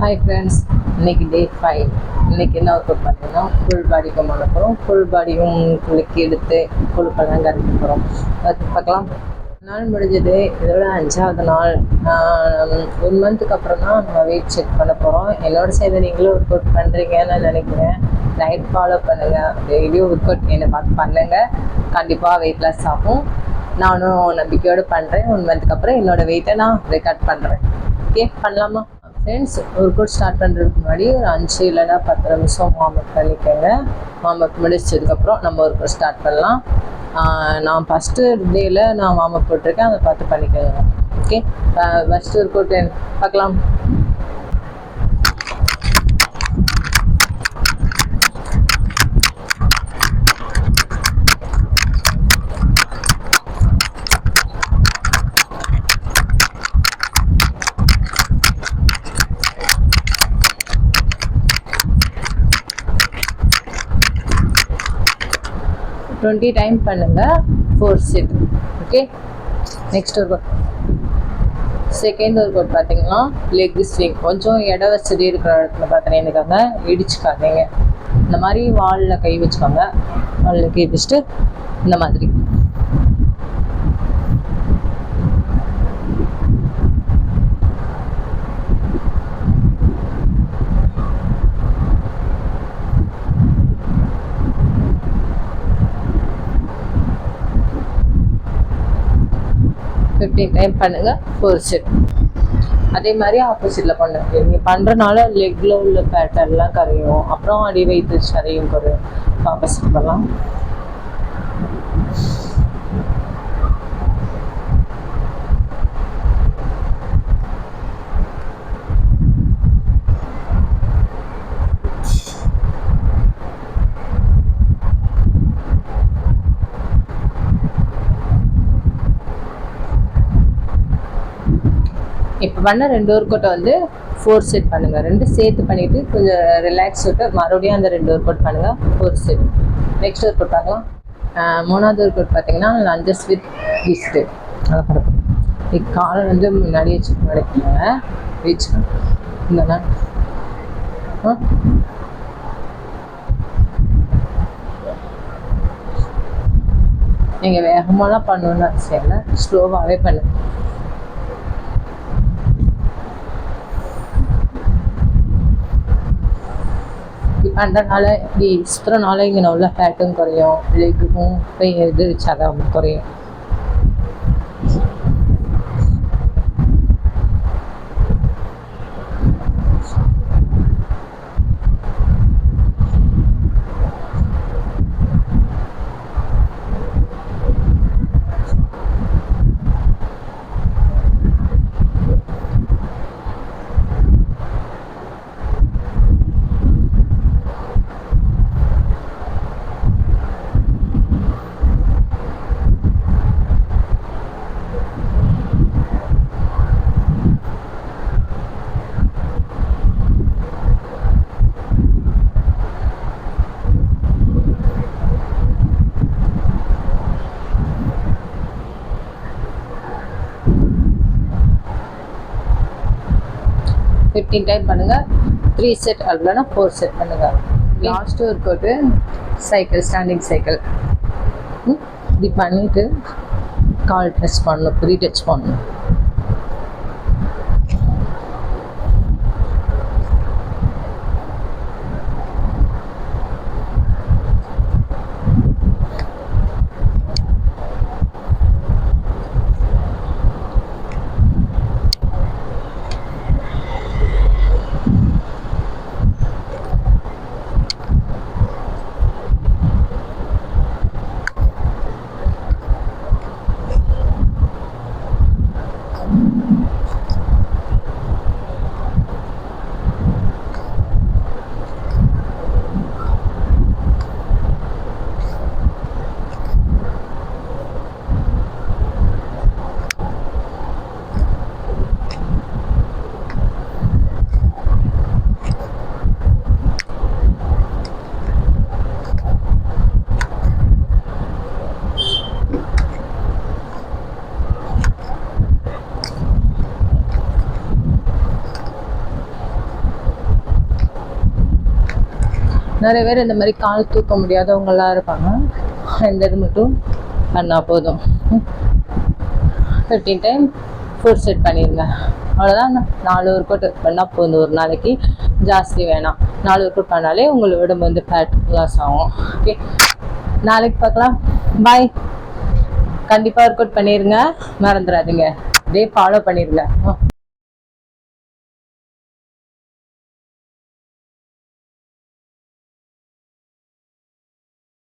Hi friends இன்னைக்கு day five இன்னைக்கு என்ன ஒர்க் பார்த்தீங்கன்னா ஃபுல் பாடிக்கு பண்ண போகிறோம் ஃபுல் பாடியும் குலுக்கி எடுத்து கொழுப்பெல்லாம் கரைக்க போகிறோம் அது பார்க்கலாம். நாள் முடிஞ்சது. இதோட அஞ்சாவது நாள். ஒன் மந்த்துக்கு அப்புறம் தான் நம்ம வெயிட் செக் பண்ண போகிறோம் என்னோட சேர்ந்து நீங்களும் ஒர்க் அவுட் பண்ணுறீங்கன்னு நினைக்கிறேன். நைட் ஃபாலோ பண்ணுங்கள் டெய்லியும் ஒர்க் அவுட் என்னை பார்த்து பண்ணுங்கள் கண்டிப்பாக வெயிட் லாஸ் ஆகும். நானும் நம்பிக்கையோடு பண்ணுறேன் ஒன் மந்த்துக்கு அப்புறம் என்னோடய வெயிட்டை நான் ரெக்கார்ட் பண்ணுறேன் ஓகே பண்ணலாமா? ஃப்ரெண்ட்ஸ் ஒர்க் கோட் ஸ்டார்ட் பண்ணுறதுக்கு முன்னாடி ஒரு அஞ்சு இல்லைன்னா பத்து நிமிஷம் வார்ம்அப் பண்ணிக்கோங்க. வார்ம்அப் முடிச்சதுக்கப்புறம் நம்ம ஒரு கோட் ஸ்டார்ட் பண்ணலாம். நான் ஃபஸ்ட்டு டேயில் நான் வார்ம் அப் போட்டிருக்கேன். அதை பார்த்து பண்ணிக்கோங்க. ஓகே ஃபஸ்ட்டு ஒரு கோட் பார்க்கலாம். டுவெண்ட்டி டைம் பண்ணுங்கள் ஃபோர் செட் ஓகே நெக்ஸ்ட் ஒரு செகண்ட் ஒர்க் அவுட் பார்த்தீங்கன்னா லெக் ஸ்விங் கொஞ்சம் இட வசதி இருக்கிற இடத்துல பார்த்தீங்கன்னா இடிச்சுக்காதீங்க. இந்த மாதிரி வாலில் கை வச்சுக்கோங்க. வாலில் கை வச்சுட்டு இந்த மாதிரி. ஃபிஃப்டீன் டைம் பண்ணுங்க ஃபோர் அதே மாதிரி ஆப்போசிட்டில் பண்ணுங்க நீங்கள் பண்ணுறனால லெக்கில் உள்ள பேட்டர்லாம் கரையும். அப்புறம் அடி வயிற்று சதையும் குறையும். ஆப்போசிட் பண்ணலாம் இப்போ பண்ண ரெண்டு ஒர்க் அவுட்டை வந்து ஃபோர் செட் பண்ணுங்கள் ரெண்டு சேர்த்து பண்ணிவிட்டு கொஞ்சம் ரிலாக்ஸ் விட்டு மறுபடியும் அந்த ரெண்டு ஒர்க் அவுட் பண்ணுங்கள் four set next work out பார்க்கலாம் மூணாவது ஒர்க் அவுட் பார்த்தீங்கன்னா லஞ்சஸ் வித் ட்விஸ்ட்டு அதை பார்ப்போம் இது காலை வந்து முன்னாடி வச்சு மடக்கிங்க ரீச் இந்தண்ணா நீங்கள் வேகமாலாம் பண்ணணும்னு அவசியம் இல்லை. ஸ்லோவாகவே பண்ணுங்கள் பண்ணுறனால இப்படி சுற்றுறனால இங்கே உள்ள ஃபேட்டும் குறையும். லெக்குக்கும் இது சதம் குறையும். ஃபிஃப்டீன் டைம் பண்ணுங்கள் த்ரீ செட் அல்லனா ஃபோர் செட் பண்ணுங்கள் last work out cycle standing cycle இப்படி பண்ணிவிட்டு கால் டச் பண்ணணும். ப்ரீ டச் பண்ணணும். நிறைய பேர் இந்த மாதிரி கால் தூக்க முடியாதவங்களாம் இருப்பாங்க. இந்த இது மட்டும் பண்ணால் போதும். ஃபிஃப்டீன் டைம் ஃபுட் செட் பண்ணிடுங்க அவ்வளோதான் நாலு ஒர்க் அவுட் பண்ணால் போதும். ஒரு நாளைக்கு ஜாஸ்தி வேணாம். நாலு ஒர்க் அவுட் பண்ணாலே உங்களை உடம்பு வந்து ஃபேட் லாஸ் ஆகும். ஓகே நாளைக்கு பார்க்கலாம். பாய் கண்டிப்பாக ஒர்க் அவுட் பண்ணிடுங்க மறந்துடாதீங்க. இதே ஃபாலோ பண்ணிடுங்க